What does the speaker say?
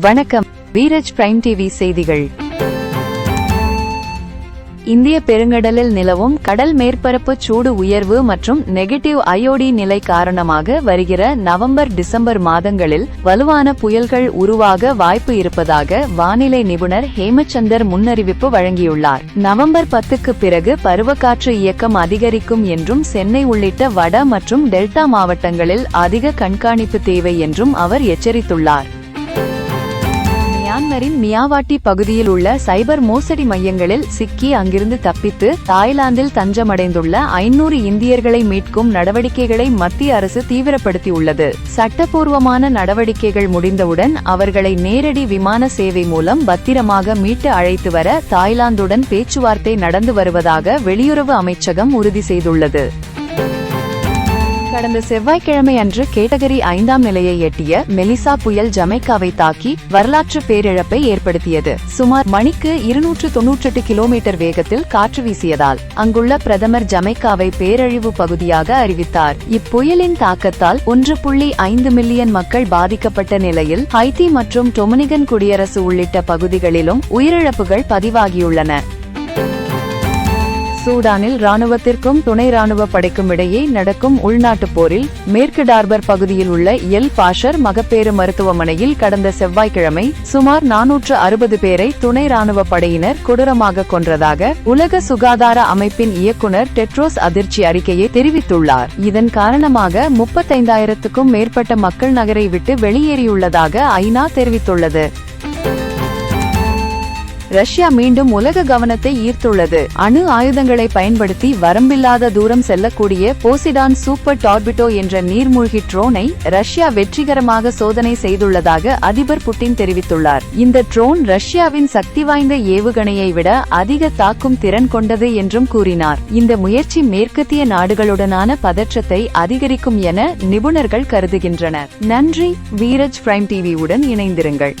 வணக்கம். வீரஜ் prime TV செய்திகள். இந்திய பெருங்கடலில் நிலவும் கடல் மேற்பரப்பு சூடு உயர்வு மற்றும் நெகட்டிவ் அயோடி நிலை காரணமாக வருகிற நவம்பர் டிசம்பர் மாதங்களில் வலுவான புயல்கள் உருவாக வாய்ப்பு இருப்பதாக வானிலை நிபுணர் ஹேமச்சந்தர் முன்னறிவிப்பு வழங்கியுள்ளார். நவம்பர் பத்துக்கு பிறகு பருவக்காற்று இயக்கம் அதிகரிக்கும் என்றும் சென்னை உள்ளிட்ட வட மற்றும் டெல்டா மாவட்டங்களில் அதிக கண்காணிப்பு தேவை என்றும் அவர் எச்சரித்துள்ளார். மியான்மரின் மியாவாட்டி பகுதியில் உள்ள சைபர் மோசடி மையங்களில் சிக்கி அங்கிருந்து தப்பித்து தாய்லாந்தில் தஞ்சமடைந்துள்ள ஐநூறு இந்தியர்களை மீட்கும் நடவடிக்கைகளை மத்திய அரசு தீவிரப்படுத்தியுள்ளது. சட்டப்பூர்வமான நடவடிக்கைகள் முடிந்தவுடன் அவர்களை நேரடி விமான சேவை மூலம் பத்திரமாக மீட்டு அழைத்து வர தாய்லாந்துடன் பேச்சுவார்த்தை நடந்து வருவதாக வெளியுறவு அமைச்சகம் உறுதி செய்துள்ளது. கடந்த செவ்வாய்க்கிழமை அன்று கேட்டகரி ஐந்தாம் நிலையை எட்டிய மெலிசா புயல் ஜமைக்காவை தாக்கி வரலாற்று பேரிழப்பை ஏற்படுத்தியது. சுமார் மணிக்கு இருநூற்று தொன்னூற்றெட்டு கிலோமீட்டர் வேகத்தில் காற்று வீசியதால் அங்குள்ள பிரதமர் ஜமைக்காவை பேரழிவு பகுதியாக அறிவித்தார். இப்புயலின் தாக்கத்தால் ஒன்று புள்ளி ஐந்து மில்லியன் மக்கள் பாதிக்கப்பட்ட நிலையில் ஹைத்தி மற்றும் டொமினிகன் குடியரசு உள்ளிட்ட பகுதிகளிலும் உயிரிழப்புகள் பதிவாகியுள்ளன. சூடானில் ராணுவத்திற்கும் துணை ராணுவ படைக்கும் இடையே நடக்கும் உள்நாட்டுப் போரில் மேற்கு டார்பர் பகுதியில் உள்ள எல் பாஷர் மகப்பேறு மருத்துவமனையில் கடந்த செவ்வாய்க்கிழமை சுமார் நானூற்று அறுபது பேரை துணை ராணுவ படையினர் கொடூரமாக கொன்றதாக உலக சுகாதார அமைப்பின் இயக்குனர் டெட்ரோஸ் அதிர்ச்சி அறிக்கையை தெரிவித்துள்ளார். இதன் காரணமாக முப்பத்தைந்தாயிரத்துக்கும் மேற்பட்ட மக்கள் நகரை விட்டு வெளியேறியுள்ளதாக ஐநா தெரிவித்துள்ளது. ரஷ்யா மீண்டும் உலக கவனத்தை ஈர்த்துள்ளது. அணு ஆயுதங்களை பயன்படுத்தி வரம்பில்லாத தூரம் செல்லக்கூடிய போசிடான் சூப்பர் டார்பிட்டோ என்ற நீர்மூழ்கி ட்ரோனை ரஷ்யா வெற்றிகரமாக சோதனை செய்துள்ளதாக அதிபர் புட்டின் தெரிவித்துள்ளார். இந்த ட்ரோன் ரஷ்யாவின் சக்தி வாய்ந்த ஏவுகணையை விட அதிக தாக்கும் திறன் கொண்டது என்றும் கூறினார். இந்த முயற்சி மேற்கத்திய நாடுகளுடனான பதற்றத்தை அதிகரிக்கும் என நிபுணர்கள் கருதுகின்றனர். நன்றி வீரஜ் பிரைம் டிவியுடன் இணைந்திருங்கள்.